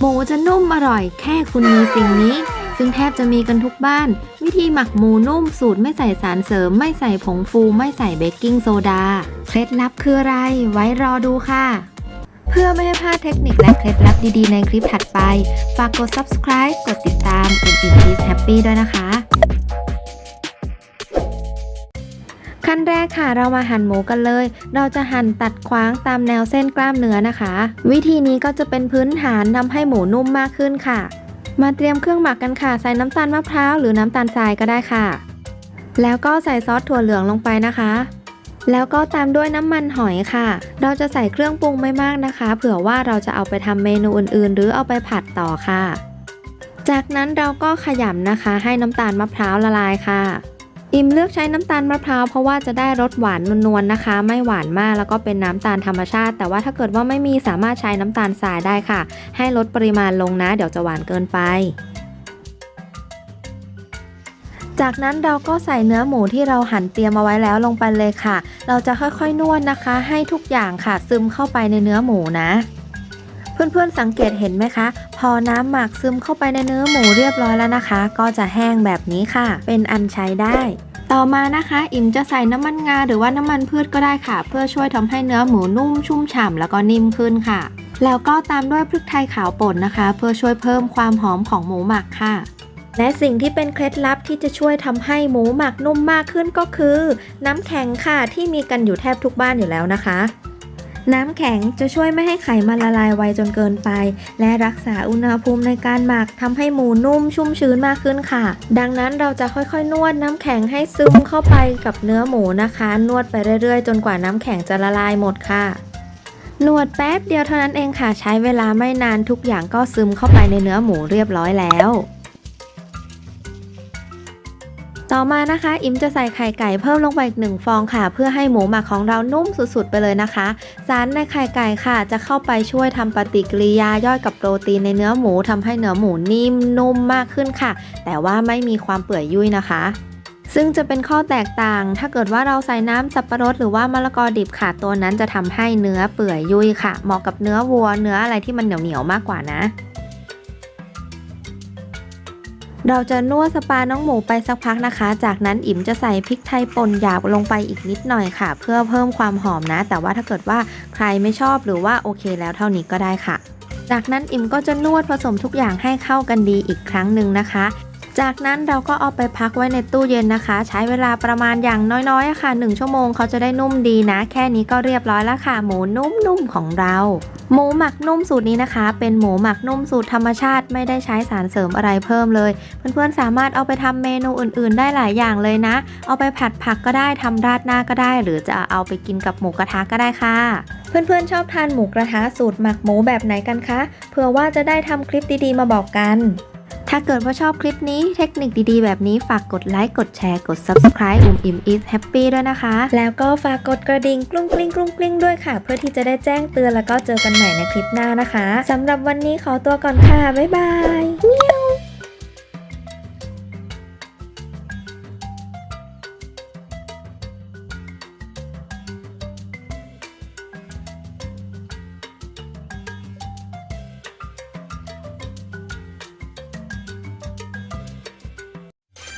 หมูจะนุ่มอร่อย แค่คุณมีสิ่งนี้ ซึ่งแทบจะมีกันทุกบ้าน วิธีหมักหมูนุ่มสูตรไม่ใส่สารเสริม ไม่ใส่ผงฟูไม่ใส่เบกกิ้งโซดา เคล็ดลับคืออะไร ไว้รอดูค่ะ เพื่อไม่ให้พลาดเทคนิคและเคล็ดลับดีๆ ในคลิปถัดไป ฝากกด subscribe กดติดตามเป็นอิ่มพีซแฮปปี้ด้วยนะคะ ขั้นแรกค่ะเรามาหั่นหมูกันเลย เราจะหั่นตัดขวางตามแนวเส้นกล้ามเนื้อนะคะ วิธีนี้ก็จะเป็นพื้นฐานทำให้หมูนุ่มมากขึ้นค่ะ มาเตรียมเครื่องหมักกันค่ะ ใส่น้ำตาลมะพร้าวหรือน้ำตาลทรายก็ได้ค่ะ แล้วก็ใส่ซอสถั่วเหลืองลงไปนะคะ แล้วก็ตามด้วยน้ำมันหอยค่ะ เราจะใส่เครื่องปรุงไม่มากนะคะ เผื่อว่าเราจะเอาไปทำเมนูอื่นๆ หรือเอาไปผัดต่อค่ะ จากนั้นเราก็ขยำนะคะ ให้น้ำตาลมะพร้าวละลายค่ะ อิมเลือกใช้น้ำตาลมะพร้าวเพราะว่าจะได้รสหวานนวลๆนะคะ ไม่หวานมากแล้วก็เป็นน้ำตาลธรรมชาติ แต่ว่าถ้าเกิดว่าไม่มีสามารถใช้น้ำตาลทรายได้ค่ะ ให้ลดปริมาณลงนะ เดี๋ยวจะหวานเกินไป จากนั้นเราก็ใส่เนื้อหมูที่เราหั่นเตรียมเอาไว้แล้วลงไปเลยค่ะ เราจะค่อยๆนวดนะคะ ให้ทุกอย่างค่ะ ซึมเข้าไปในเนื้อหมูนะ เพื่อนๆสังเกตเห็นไหมคะ พอน้ำหมักซึมเข้าไปในเนื้อหมูเรียบร้อยแล้วนะคะ ก็จะแห้งแบบนี้ค่ะ เป็นอันใช้ได้ ต่อมานะคะ อิ่มจะใส่น้ำมันงาหรือว่าน้ำมันพืชก็ได้ค่ะ เพื่อช่วยทำให้เนื้อหมูนุ่มชุ่มฉ่ำแล้วก็นิ่มขึ้นค่ะ แล้วก็ตามด้วยพริกไทยขาวป่นนะคะ เพื่อช่วยเพิ่มความหอมของหมูหมักค่ะและสิ่งที่เป็นเคล็ดลับที่จะช่วยทำให้หมูหมักนุ่มมากขึ้นก็คือ น้ำแข็งค่ะที่มีกันอยู่แทบทุกบ้านอยู่แล้วนะคะ น้ำแข็งจะช่วยไม่ให้ไขมันละลายไวจนเกินไป และรักษาอุณหภูมิในการหมักทำให้หมูนุ่มชุ่มชื้นมากขึ้นค่ะ ดังนั้นเราจะค่อยๆ นวดน้ำแข็งให้ซึมเข้าไปกับเนื้อหมูนะคะ นวดไปเรื่อยๆ จนกว่าน้ำแข็งจะละลายหมดค่ะนวดแป๊บเดียวเท่านั้นเองค่ะ ใช้เวลาไม่นานทุกอย่างก็ซึมเข้าไปในเนื้อหมูเรียบร้อยแล้ว ต่อมานะคะ อิมจะใส่ไข่ไก่เพิ่มลงไปอีกหนึ่งฟองค่ะ เพื่อให้หมูหมักของเรานุ่มสุดๆ ไปเลยนะคะ สารในไข่ไก่ค่ะ จะเข้าไปช่วยทำปฏิกิริยาย่อยกับโปรตีนในเนื้อหมูทำให้เนื้อหมูนิ่มนุ่มมากขึ้นค่ะ แต่ว่าไม่มีความเปื่อยยุ่ยนะคะซึ่งจะเป็นข้อแตกต่าง ถ้าเกิดว่าเราใส่น้ำสับปะรดหรือว่ามะละกอดิบค่ะ ตัวนั้นจะทำให้เนื้อเปื่อยยุ่ยค่ะ เหมาะกับเนื้อวัว เนื้ออะไรที่มันเหนียวๆมากกว่านะ เราจะนวดสปาน้องหมูไปสักพักนะคะ จากนั้นอิ๋มจะใส่พริกไทยป่นหยาบลงไปอีกนิดหน่อยค่ะ เพื่อเพิ่มความหอมนะ แต่ว่าถ้าเกิดว่าใครไม่ชอบหรือว่าโอเคแล้วเท่านี้ก็ได้ค่ะ จากนั้นอิ่มก็จะนวดผสมทุกอย่างให้เข้ากันดีอีกครั้งหนึ่งนะคะ จากนั้นเราก็เอาไปพักไว้ในตู้เย็นนะคะ ใช้เวลาประมาณอย่างน้อยๆอะค่ะ 1 ชั่วโมงเขาจะได้นุ่มดีนะ แค่นี้ก็เรียบร้อยแล้วค่ะ หมูนุ่มๆของเรา หมูหมักนุ่มสูตรนี้นะคะ เป็นหมูหมักนุ่มสูตรธรรมชาติไม่ได้ใช้สารเสริมอะไรเพิ่มเลย เพื่อนๆสามารถเอาไปทำเมนูอื่นๆ ได้หลายอย่างเลยนะ เอาไปผัดผักก็ได้ทำราดหน้าก็ได้ หรือจะเอาไปกินกับหมูกระทะก็ได้ค่ะเพื่อนๆชอบทานหมูกระทะสูตรหมักหมูแบบไหนกันคะเผื่อว่าจะได้ทำคลิปดีๆมาบอกกัน ถ้าเกิดว่าชอบคลิปนี้เทคนิคดีๆ แบบนี้ฝากกดไลค์ กดแชร์ กด subscribe อุ่มอิ่ม is happy ด้วยนะคะ แล้วก็ฝากกดกระดิ่งกรุ้งกลิ้งกรุ้งกลิ้งด้วยค่ะ เพื่อที่จะได้แจ้งเตือนแล้วก็เจอกันใหม่ในคลิปหน้านะคะสำหรับวันนี้ขอตัวก่อนค่ะ บ๊ายบาย